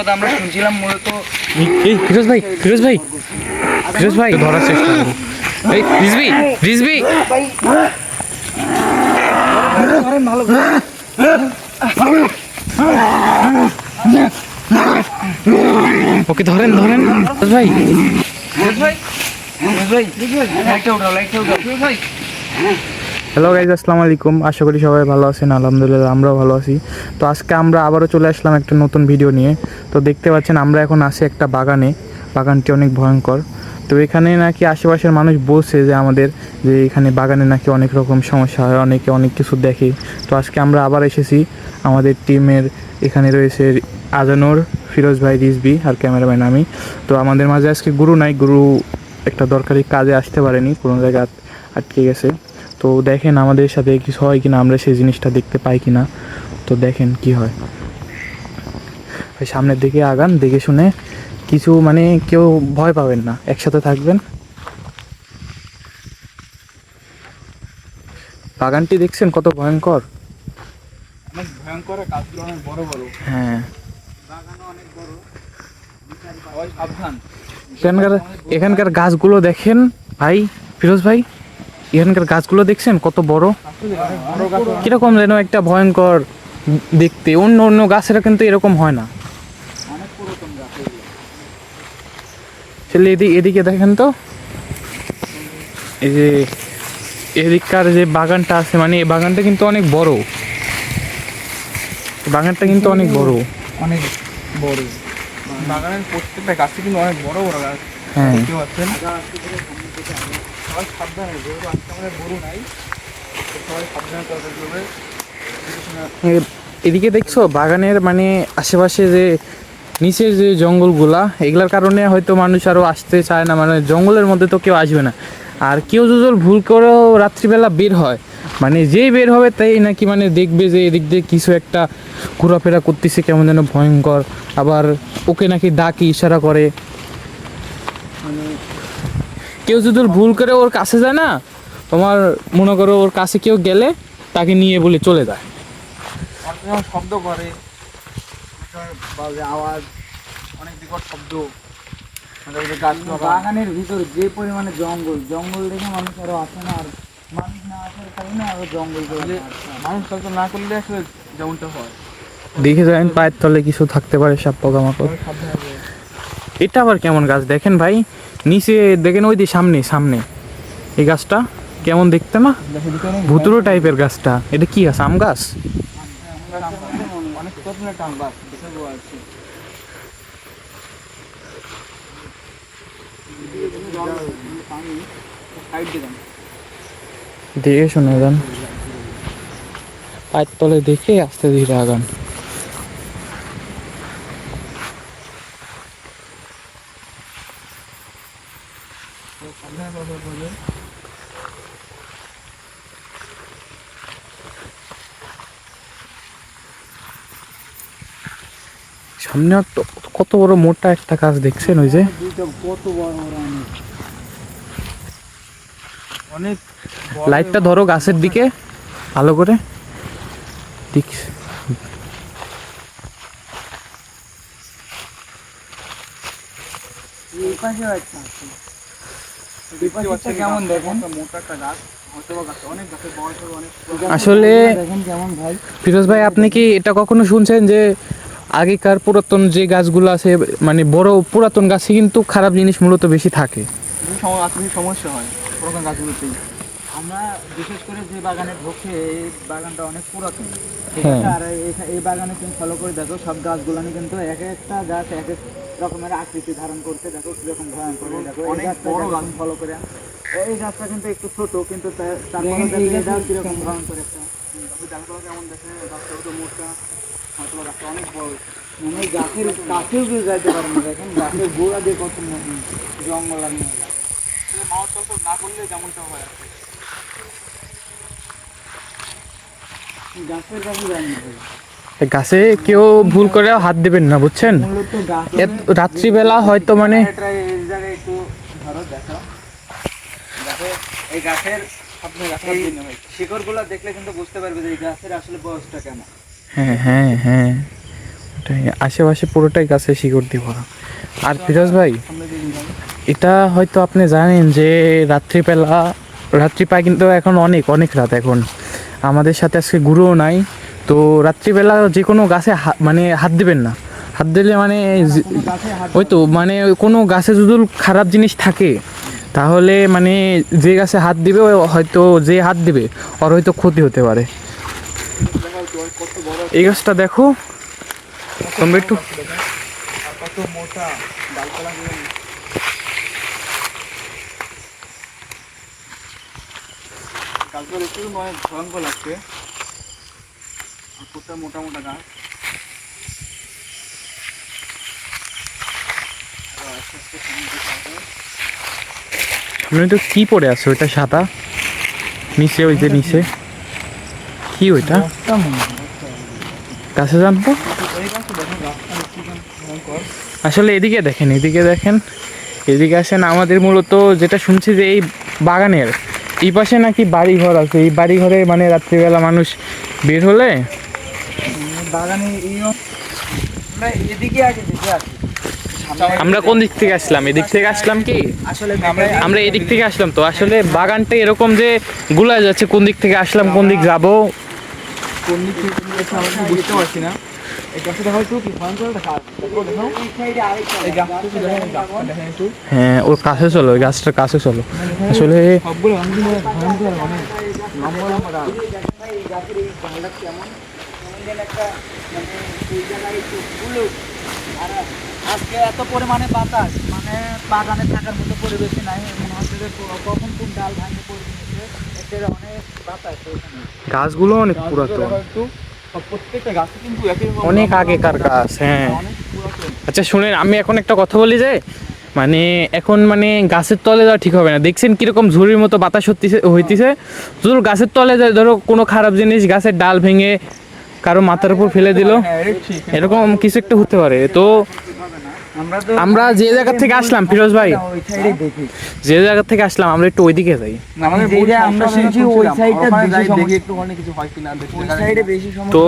কথা আমরা শুনছিলাম মূলত এই ফিরোজ ভাই ফিরোজ ভাই ফিরোজ ভাই। ধরার চেষ্টা করো এই রিজবি রিজবি ভালো ওকে ধরেন ধরেন। ফিরোজ ভাই। ফিরোজ ভাই ফিরোজ ভাই লাইটটা উঠাও লাইটটা উঠাও। ফিরোজ ভাই হ্যালো গাইজ আসসালামু আলাইকুম। আশা করি সবাই ভালো আছেন, আলহামদুলিল্লাহ আমরাও ভালো আছি। তো আজকে আমরা আবারও চলে আসলাম একটা নতুন ভিডিও নিয়ে। তো দেখতে পাচ্ছেন, আমরা এখন আছি একটা বাগানে। বাগানটি অনেক ভয়ঙ্কর। তো এখানে নাকি আশেপাশের মানুষ বলছে যে আমাদের যে এখানে বাগানে নাকি অনেক রকম সমস্যা হয়, অনেকে অনেক কিছু দেখে। তো আজকে আমরা আবার এসেছি আমাদের টিমের এখানে রয়েছে আজানুর ফিরোজ ভাই রিজবি আর ক্যামেরাম্যান আমি। তো আমাদের মাঝে আজকে গুরু নাই, গুরু একটা দরকারি কাজে আসতে পারেনি, কোনো জায়গায় আটকে গেছে। তো দেখেন আমাদের সাথে কিছু হয় কিনা আমরা সেই জিনিসটা দেখতে পাই কিনা। তো দেখেন কি হয়। সামনের দিকে আগান দেখে শুনে কিছু মানে কেউ ভয় পাবেন না একসাথে থাকবেন। বাগানটি দেখছেন কত ভয়ঙ্কর? অনেক ভয়ঙ্কর গাছগুলো অনেক বড় বড়। হ্যাঁ। বাগানও অনেক বড়। এখানকার এখানকার গাছগুলো দেখেন। ভাই ফিরোজ ভাই এখানকার গাছগুলো দেখছেন? কত বড়? কীরকম যেন একটা ভয়ঙ্কর দেখতে। অন্য অন্য গাছেরা কিন্তু এরকম হয় না। এদিকে এদিকে দেখেন তো। এই যে এদিককার যে বাগানটা আছে মানে এই বাগানটা কিন্তু অনেক বড়। বাগানটা কিন্তু অনেক বড়। অনেক বড়। বাগানের প্রত্যেকটা গাছে কিন্তু অনেক বড় বড় গাছ। হ্যাঁ। সবাই সাবধানে, যেহেতু আজকে আমাদের গরু নাই সবাই সাবধানে করবে। এদিকে দেখছ, বাগানের মানে আশেপাশে যে নিচের যে জঙ্গলগুলা, এগুলার কারণে হয়তো মানুষ আরও আসতে চায় না মানে জঙ্গলের মধ্যে তো কেউ আসবে না। আর কেউ যদি ভুল করেও রাত্রিবেলা বের হয় মানে যেই বের হবে তাই নাকি মানে দেখবে যে এদিক দিয়ে কিছু একটা ঘোরাফেরা করতেছে, কেমন যেন ভয়ঙ্কর। আবার ওকে নাকি ডাকি, ইশারা করে। কেউ যদি ভুল করে ওর কাছে যায় না তোমার মনে করো ওর কাছে কেউ গেলে তাকে নিয়ে বলে চলে যায়। শব্দ করে আওয়াজ অনেক বিকট শব্দ। বাগানের ভিতর যে পরিমাণে জঙ্গল জঙ্গল দেখে মানুষ আরও আসে না আর মানুষ না আসার কারণে আরও জঙ্গল করে মানুষ চলাচল না করলে আসলে যেমনটা হয়। দেখে যাবেন পায়ের তলে কিছু থাকতে পারে সাপ পোকামাকড়। এটা আবার কেমন গাছ? দেখেন ভাই নিচে দেখেন ওই যে সামনে সামনে। এই গাছটা কেমন দেখতে না ভুতুরো টাইপের গাছটা। এটা কি গাছ? আম গাছ? দেখে শুনে যান পায়ের তলে দেখে আস্তে ধীরে আগান সাবধানে চলাচল করবে সামনে আর তো- কত বড় মোটা একটা গাছ দেখছেন ওই যে? কত বড় বড় অনেক লাইটটা ধরো গাছের দিকে ভালো করে। আসলে দেখেন ফিরোজ ভাই আপনি কি এটা কখনো শুনছেন যে আগেকার পুরাতন যে গাছগুলো আছে মানে বড় পুরাতন গাছে কিন্তু খারাপ জিনিস মূলত বেশি থাকে। সমস্যা হয় পুরাতন গাছগুলোতেই। আমরা বিশেষ করে যে বাগানে ঢুকে এই বাগানটা অনেক পুরাতন। ঠিক হ্যাঁ। আছে আর এই- এই বাগানে তুমি ফলো করে দেখো সব গাছগুলো কিন্তু এক একটা গাছ এক এক রকমের আকৃতি ধারণ করতে দেখো কীরকম ভয়ঙ্কর এই দেখো। অনেক বড় গাছ। ফলো করে এই গাছটা কিন্তু একটু ছোট কিন্তু তারপরে এটাও কীরকম ভয়ঙ্কর একটা। গাছের কেমন দেখে গাছটা তো মোটা। হয়তো গাছটা অনেক বড়। মানে গাছের কাছেও কেউ যাইতে পারে না দেখেন গাছের গোড়া দিয়ে কত জঙ্গল আর ময়লা। আসলে না করলে যেমনটা হয় গাছের কাছে যায় না গাছে কেউ ভুল করে হাত দেবেন না বুঝছেন? রাত্রিবেলা হয়তো মানে এই জায়গায় একটু ধরো দেখো। দেখো এই গাছের শিকড়গুলো দেখলে কিন্তু বুঝতে পারবে যে এই গাছের আসলে বয়সটা কেমন। হ্যাঁ হ্যাঁ হ্যাঁ। এটাই আশেপাশে পুরোটাই গাছে শিকড় দিয়ে ভরা। আর ফিরোজ ভাই, এটা হয়তো আপনি জানেন যে রাত্রিবেলা, রাত্রিপায় কিন্তু এখন অনেক অনেক রাত এখন। আমাদের সাথে আজকে গুরুও নাই। তো রাত্রিবেলা যে কোনো গাছে মানে হাত দিবেন না। হাত দিলে মানে ওই তো মানে কোনো গাছে যদি খারাপ জিনিস থাকে, তাহলে মানে যে গাছে হাত দিবে হয়তো যে হাত দিবে, ওর হয়তো ক্ষতি হতে পারে। এই গাছটা দেখো। তোমরা একটু কত মোটা ডালপালা গাছগুলো দেখতে কিন্তু ভয়ঙ্কর লাগছে। আর মোটা মোটা গাছ। তো কি পড়ে আছো? ওইটা সাদা? নিচে ওই যে নিচে। কি ওইটা? কাছে যান তো আসলে এদিকে দেখেন এদিকে দেখেন, এদিকে আসেন আমাদের মূলত যেটা শুনছি যে এই বাগানের, এই পাশে নাকি বাড়ি ঘর আছে। এই বাড়ি ঘরে মানে রাত্রিবেলা মানুষ বের হলে? এদিকে আমরা কোন দিক থেকে আসলাম? এদিক থেকে আসলাম কি? আমরা এদিক থেকে আসলাম তো। আসলে বাগানটা এরকম যে গুলা যাচ্ছে, কোন দিক থেকে আসলাম, কোন দিক যাব? কোন দিক থেকে কোন দিকে আমরা বুঝতে পারছি না? এই গাছটা একটু কি ভয়ঙ্কর একটা এই গাছটা দেখেন হ্যাঁ ওর কাছে চলো ওই গাছটার কাছে চলো। আসলে সবগুলো অনেক ভয়ঙ্কর অনেক লম্বা লম্বা গাছ এই গাছের এই ডালটা কেমন কেমন একটা মানে এই জায়গায় একটু গুলো আর আজকে এত পরিমাণে বাতাস মানে বাগানে থাকার মতো পরিবেশে নাই। মনে হচ্ছে যে কখন কোন ডাল ভাঙে পড়ে ওখানে গাছগুলো অনেক পুরাতন। প্রত্যেকটা গাছ কিন্তু অনেক আগেকার গাছ হ্যাঁ। আচ্ছা শুনেন আমি এখন একটা কথা বলি যে মানে এখন মানে গাছের তলে যাওয়া ঠিক হবে না। দেখছেন কীরকম ঝুড়ির মতো বাতাস হইতেছে হইতেছে? যদি গাছের তলে যায় ধরো কোনো খারাপ জিনিস গাছের ডাল ভেঙে কারও মাথার উপর ফেলে দিল। হ্যাঁ এরকম কিছু একটা হতে পারে। তো আমরা যে জায়গা থেকে আসলাম ফিরোজ ভাই। যে জায়গা থেকে আসলাম আমরা একটু ওইদিকে যাই। তো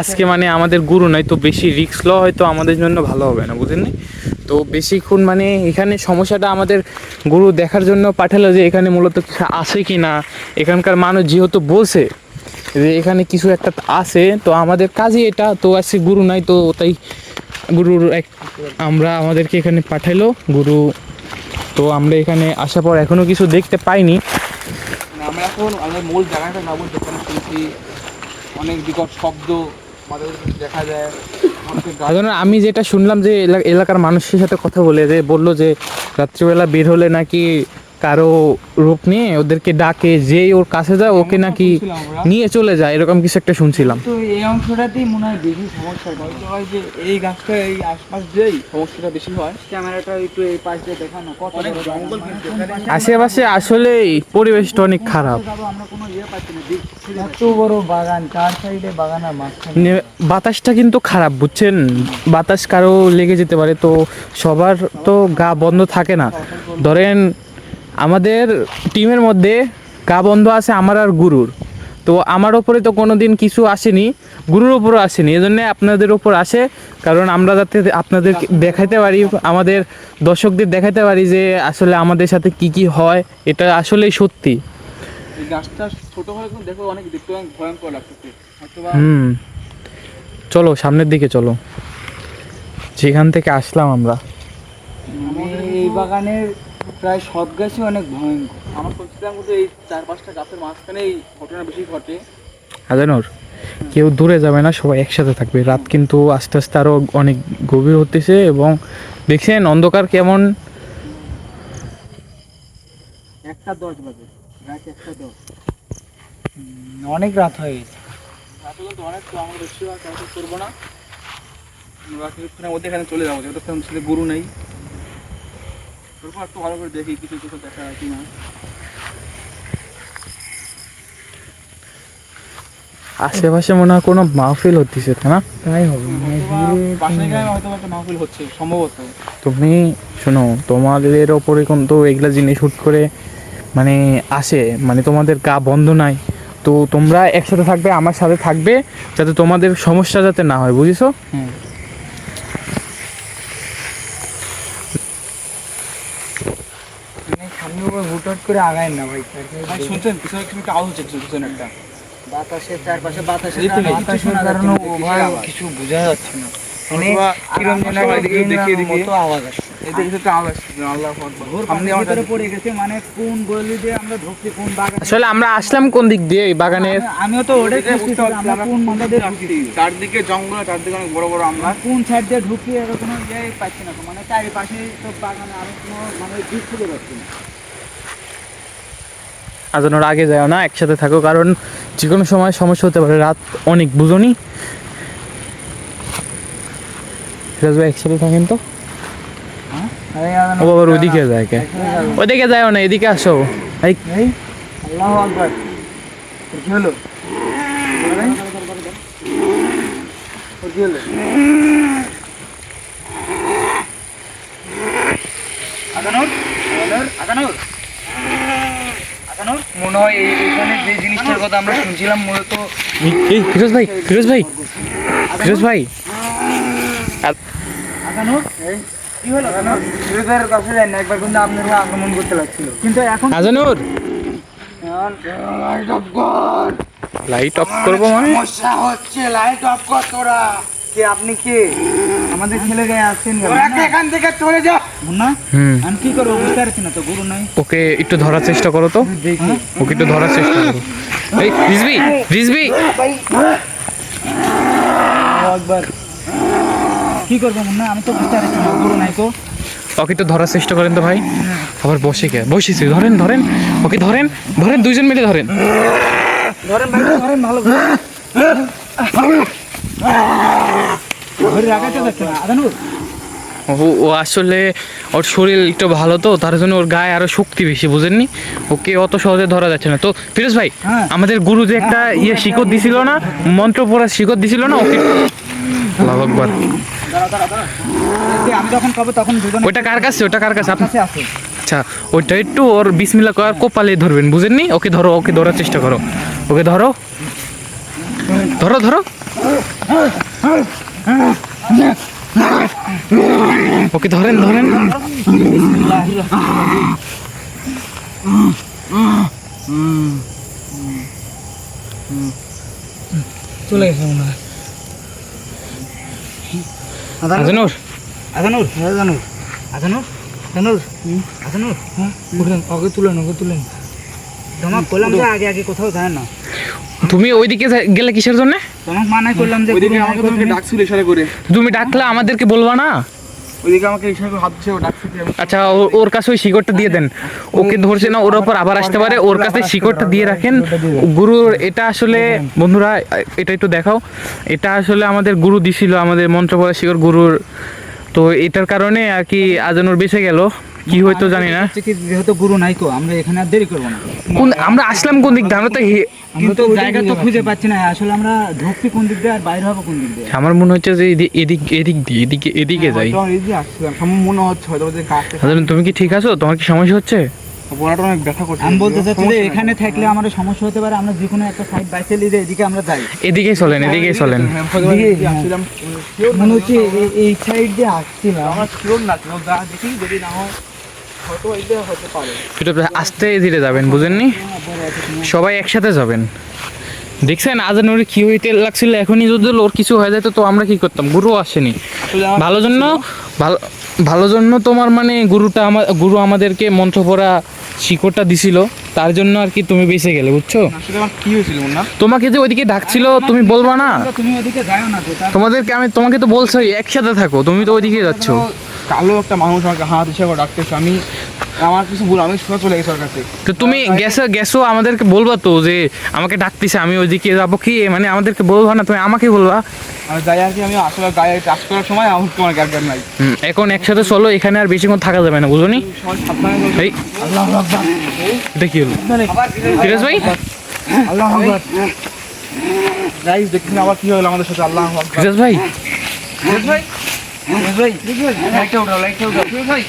আজকে মানে আমাদের গুরু নাই তো বেশি রিস্ক ল হয়তো আমাদের জন্য ভালো হবে না বুঝেননি তো বেশিক্ষণ মানে এখানে সমস্যাটা আমাদের গুরু দেখার জন্য পাঠালো যে এখানে মূলত আছে কি না এখানকার মানুষ যেহেতু বলছে যে এখানে কিছু একটা আছে তো আমাদের কাজই এটা তো আজকে গুরু নাই তো তাই গুরুর এক আমরা আমাদেরকে এখানে পাঠালো গুরু তো আমরা এখানে আসার পর এখনও কিছু দেখতে পাইনি। আমরা এখন আমাদের মূল জায়গাটা যাব যেখানে শুনছি অনেক বিকট শব্দ দেখা যায়। আমি যেটা শুনলাম যে এলা- এলাকার মানুষের সাথে কথা বলে যে বলল যে রাত্রিবেলা বের হলে নাকি কারও রূপ নিয়ে ওদেরকে ডাকে যেই ওর কাছে যায় ওকে নাকি নিয়ে চলে যায় এরকম কিছু একটা শুনছিলাম। তো এই অংশটাতেই মনে হয় বেশি সমস্যা হয়। যে এই গাছটা এই আশপাশ দিয়েই সমস্যাটা বেশি হয়। ক্যামেরাটা একটু এই পাশ দিয়ে দেখানো। কত জঙ্গল মানে আশেপাশে আসলে পরিবেশটা অনেক খারাপ। আমরা কোনো ইয়ে পাচ্ছি না। এত বড় বাগান চার সাইডে বাগান আর মাঝখানে। বাতাসটা কিন্তু খারাপ বুঝছেন? বাতাস কারও লেগে যেতে পারে তো সবার তো গা বন্ধ থাকে না। ধরেন আমাদের টিমের মধ্যে গা বন্ধ আছে আমার আর গুরুর। তো আমার ওপরে তো কোনো দিন কিছু আসেনি গুরুর ওপরও আসেনি। এই জন্যে আপনাদের ওপর আসে কারণ আমরা যাতে আপনাদের দেখাইতে পারি আমাদের দর্শকদের দেখাইতে পারি যে আসলে আমাদের সাথে কি কি হয় এটা আসলেই সত্যি। দেখতে হুম। চলো সামনের দিকে চলো। যেখান থেকে আসলাম আমরা। এই বাগানের প্রায় সব গাছই অনেক ভয়ঙ্কর। আমার শুনছিলাম কিন্তু এই চার পাঁচটা গাছের মাঝখানে এই ঘটনা বেশি ঘটে। হাজানোর কেউ দূরে যাবে না সবাই একসাথে থাকবে। রাত কিন্তু আস্তে আস্তে আরও অনেক গভীর হতেছে এবং দেখছেন অন্ধকার কেমন। একটা দশ বাজে রাত একটা দশ। অনেক রাত হয়ে গেছে। রাতে কিন্তু অনেক তো আমরা বেশি আর করব না। আমরা কিছুক্ষণের মধ্যে এখানে চলে যাব যেহেতু ছেলে গরু নেই। তারপর একটু ভালো করে দেখি কিছু কিছু দেখা যায় কিনা। আশেপাশে মনে হয় কোনো মাহফিল হতেছে তাই না? তাই হবে পাশে গায়ে হয়তো একটা মাহফিল হচ্ছে সম্ভবত। তুমি শোনো তোমাদের ওপরে কিন্তু এগুলা জিনিস হুট করে মানে আসে মানে তোমাদের গা বন্ধ নাই। তো তোমরা একসাথে থাকবে আমার সাথে থাকবে যাতে তোমাদের সমস্যা যাতে না হয় বুঝেছ হ্যাঁ সামনে উপর হুটহাট করে আগায় না ভাই। ভাই শুনছেন? পিছনে কিছু একটা আওয়াজ হচ্ছে কিছু পিছনে একটা। বাতাসের চারপাশে বাতাসের এই কারণে এই বাতাস শোনা শোনা যাচ্ছে যাচ্ছে না, ভাই কিছু বোঝা যাচ্ছে না। মানে কিরম যেন দেখিয়ে মতো আওয়াজ আসছে। একটা আওয়াজ আসছে আল্লাহ আকবার। সামনে আমার পড়ে গেছে মানে কোন গলি দিয়ে আমরা ঢুকছি কোন বাগান আসলে আমরা আসলাম কোন দিক দিয়ে এই বাগানের আমিও তো ওটাই খুঁজতেছি আমরা কোন মাথা দিয়ে ঢুকছি? চারদিকে জঙ্গল চারদিকে অনেক বড় বড় আমরা। কোন সাইড দিয়ে ঢুকি এরকম কোনো ইয়ে পাচ্ছি না মানে চারিপাশে তো বাগানে আমি কোনো মানে দিক খুঁজে পাচ্ছি না। আজানোর আগে যায় না, একসাথে থাকো, কারণ যে কোনো সময় সমস্যা হতে পারে, রাত অনেক, বুঝনি? ফিরোজ একসাথে থাকেন তো? ও আবার ওইদিকে যায় কে? ওইদিকে যায় না, এদিকে আসো। আগানোর আগানোর আগানোর আগানোর মনে হয় এই যে জিনিসটার কথা আমরা শুনছিলাম মূলত এই ফিরোজ ভাই ফিরোজ ভাই ফিরোজ ভাই। কি হলো? আগানোর কাছে যাই না একবার কিন্তু আপনার আক্রমণ করতে লাগছিল। কিন্তু এখন আজানুর। লাইট অফ করব মানে? সমস্যা হচ্ছে লাইট অফ কর তোরা। কে আপনি কে? আমাদের ছেলে গায়ে আসছেন এখান থেকে চলে যা? না? হুম। আমি কি করব বুঝতে পারছি না তো গুরু নাই। ওকে একটু ধরার চেষ্টা করো তো। দেখি। ওকে একটু ধরার চেষ্টা করো। এই রিজবি রিজবি একবার। কি করব মুন্না? আমি তো বুঝতে পারছি না গুরু নাই তো। ওকে একটু ধরার চেষ্টা করেন তো ভাই। আবার বসে কে? বসেছি ধরেন ধরেন। ওকে ধরেন ধরেন দুইজন মিলে ধরেন। ধরেন ভাই ধরেন ভালো করে। ধরে রাখাতে যাচ্ছে না। আদানুর ও আসলে ওর শরীর একটু ভালো তো তার জন্য ওর গায়ে আরও শক্তি বেশি বুঝেননি? ওকে অত সহজে ধরা যাচ্ছে না। তো ফিরোজ ভাই হ্যাঁ। আমাদের গুরু যে একটা ইয়ে শিকড় দিছিল না মন্ত্র পড়ার শিকড় দিছিল না ওকে দুজন ওইটা কার কাছে? ওটা কার কাছে? আপনি আচ্ছা ওইটা একটু ওর বিসমিল্লা করার কোপালে ধরবেন বুঝেননি? ওকে ধরো ওকে ধরার চেষ্টা করো। ওকে ধরো। ধরো ধরো। ওকে ধরেন ধরেন। চলে গেছে মনে হয়। আজানুর? আজানুর? আজানুর? আজানুর। আজানুর? আজানুর? হ্যাঁ ওকে তুলেন ওকে তুলেন তোমাকে বললাম যে আগে আগে কোথাও যায় না। তুমি ওইদিকে গেলে কিসের জন্য? তোমাকে মানাই করলাম যে ওইদিকে আমাকে তুমি- ডাকছিল ইশারা করে। তুমি ডাকলে আমাদেরকে বলবা না? ওইদিকে আমাকে ইশারা করে হাত দিচ্ছে ডাকছিল আচ্ছা ওর কাছে ওই শিকড়টা দিয়ে দেন। ওকে ধরছে না ওর ওপর আবার আসতে পারে। ওর কাছে শিকড়টা দিয়ে রাখেন। গুরুর এটা আসলে বন্ধুরা এটা একটু দেখাও। এটা আসলে আমাদের গুরু দিছিল আমাদের মন্ত্র পড়া শিকড় গুরুর। তো এটার কারণে আর কি আজানুর বেঁচে গেল। কি হয়তো জানি না। যেহেতু গুরু নাই তো আমরা এখানে আর দেরি করব না। কোন আমরা আসলাম কোন দিক দিয়ে? আমরা তো আমরা তো জায়গা তো খুঁজে পাচ্ছি না। আসলে আমরা ঢুকছি কোন দিক দিয়ে আর বাইরে হব কোন দিক দিয়ে? আমার মনে হচ্ছে যে এদিক এদিক দিয়ে এদিকে এদিকে যাই। এদিকে আসছিলাম আমার মনে হচ্ছে হয়তো তুমি কি ঠিক আছো? তোমার কি সমস্যা হচ্ছে? বলাটা অনেক ব্যথা করছে। আমি বলতে চাচ্ছি যে এখানে থাকলে আমাদের সমস্যা হতে পারে। আমরা যে কোনো একটা সাইড বাইসে নিয়ে এদিকে আমরা যাই। এদিকেই চলেন এদিকেই চলেন। হ্যাঁ, এদিকে আসছিলাম। মনে হচ্ছে এই- সাইড দিয়ে আসছিলাম। আমার শিওর না কেউ যা দেখি যদি না হয় একটু আস্তে ধীরে যাবেন বুঝেননি? সবাই একসাথে যাবেন। দেখছেন আজানুর কি হইতে লাগছিল এখনই যদি ওর কিছু হয়ে যেত তো আমরা কি করতাম? গুরু আসেনি। ভালো জন্য ভালো ভালো জন্য তোমার মানে গুরুটা আমার গুরু আমাদেরকে মন্ত্র পড়া শিকড়টা দিছিল। তার জন্য আর কি তুমি বেঁচে গেলে বুঝছ? কি হয়েছিল না তোমাকে যে ওইদিকে ডাকছিল তুমি বলবা না? তুমি ওইদিকে যাও না তোমাদেরকে আমি তোমাকে তো বলছো একসাথে থাকো তুমি তো ওইদিকে যাচ্ছ। কালো একটা মানুষ আমাকে হাত হিসেবে ডাকতেছো আমি আমার কিছু ভুল আমি শুনে চলে গেছি ওর কাছে। তো তুমি গেছো গেছো আমাদেরকে বলবা তো যে আমাকে ডাকতেছে আমি ওইদিকে যাব কি? মানে আমাদেরকে বলবা না তুমি আমাকে বলবা। আমি যাই আর কি আমি আসলে গায়ে টাচ করার সময় আমার তোমার গ্যাপ গ্যাপ নাই। এখন একসাথে চলো এখানে আর বেশিক্ষণ থাকা যাবে না বুঝনি। এই। এটা কি হলো? ফিরোজ ভাই? আল্লাহ আকবার। গাইস দেখুন আবার কি হলো আমাদের সাথে আল্লাহ আকবার। ফিরোজ ভাই? ফিরোজ ভাই? ফিরোজ ভাই? লাইটটা উঠাও লাইটটা উঠাও। ফিরোজ ভাই?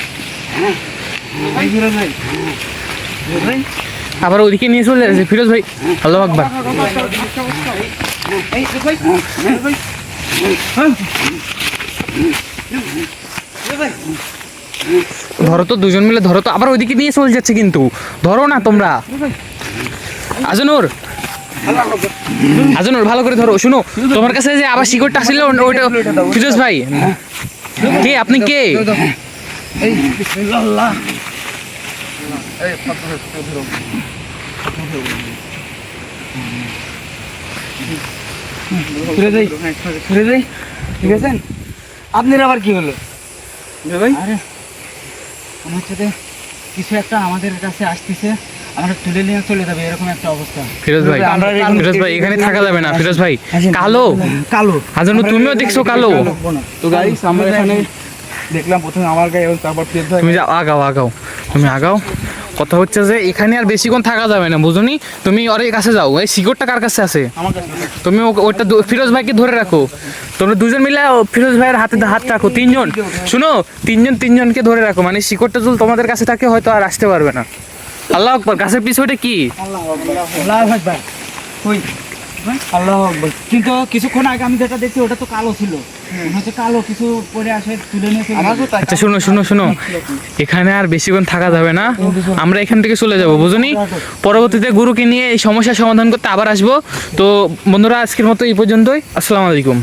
আবার ওদিকে নিয়ে চলে যাচ্ছে। ফিরোজ ভাই, আল্লাহ আকবার। ধরো তো দুজন মিলে, ধরো তো আবার ওইদিকে নিয়ে চলে যাচ্ছে কিন্তু। ধরো না তোমরা। আজনুর আজনুর, ভালো করে ধরো। শুনো, তোমার কাছে যে আবার শিকড়টা আসলে ওইটা ফিরোজ ভাই। কে, আপনি কে? এই ধরো যাই ঠিক আছেন আপনার আবার কি হলো? ভাই। আরে মনে হচ্ছে কিছু একটা আমাদের কাছে আসতেছে আমরা তুলে নিয়ে চলে যাবে এরকম একটা অবস্থা। ফিরোজ ভাই ফিরোজ ভাই এখানে থাকা যাবে না ফিরোজ ভাই। কালো। কালো। আজনুর তুমিও দেখছ কালো। তো গাইস আমরা এখানে দেখলাম প্রথমে আমার গায়ে এবং তারপর ফিরতে হয় তুমি যাও আগাও আগাও। তুমি আগাও। কথা হচ্ছে যে এখানে আর বেশিক্ষণ থাকা যাবে না বুঝুনি? তুমি ওর কাছে যাও। এই শিকড়টা কার কাছে আছে? তুমি ও- ওটা দু- ফিরোজ ভাইকে ধরে রাখো। তোমরা দুজন মিলে ফিরোজ ভাইয়ের হাতে হাত রাখো। তিনজন। শুনো তিনজন তিনজনকে ধরে রাখো। মানে শিকড়টা যদি তোমাদের কাছে থাকে হয়তো আর আসতে পারবে না। আল্লাহ আকবর। গাছের পিছু ওটা কি? আল্লাহ আকবার। আকবার। কিন্তু কিছুক্ষণ আগে আমি যেটা দেখছি ওটা তো কালো ছিল। হচ্ছে কালো কিছু পরে আসে তুলে নিয়ে আচ্ছা শুনো শুনো শুনো। এখানে আর বেশিক্ষণ থাকা যাবে না। আমরা এখান থেকে চলে যাব বুঝুনি? পরবর্তীতে গুরুকে নিয়ে এই সমস্যার সমাধান করতে আবার আসব। তো বন্ধুরা আজকের মতো এই পর্যন্তই। আসসালাম আলাইকুম।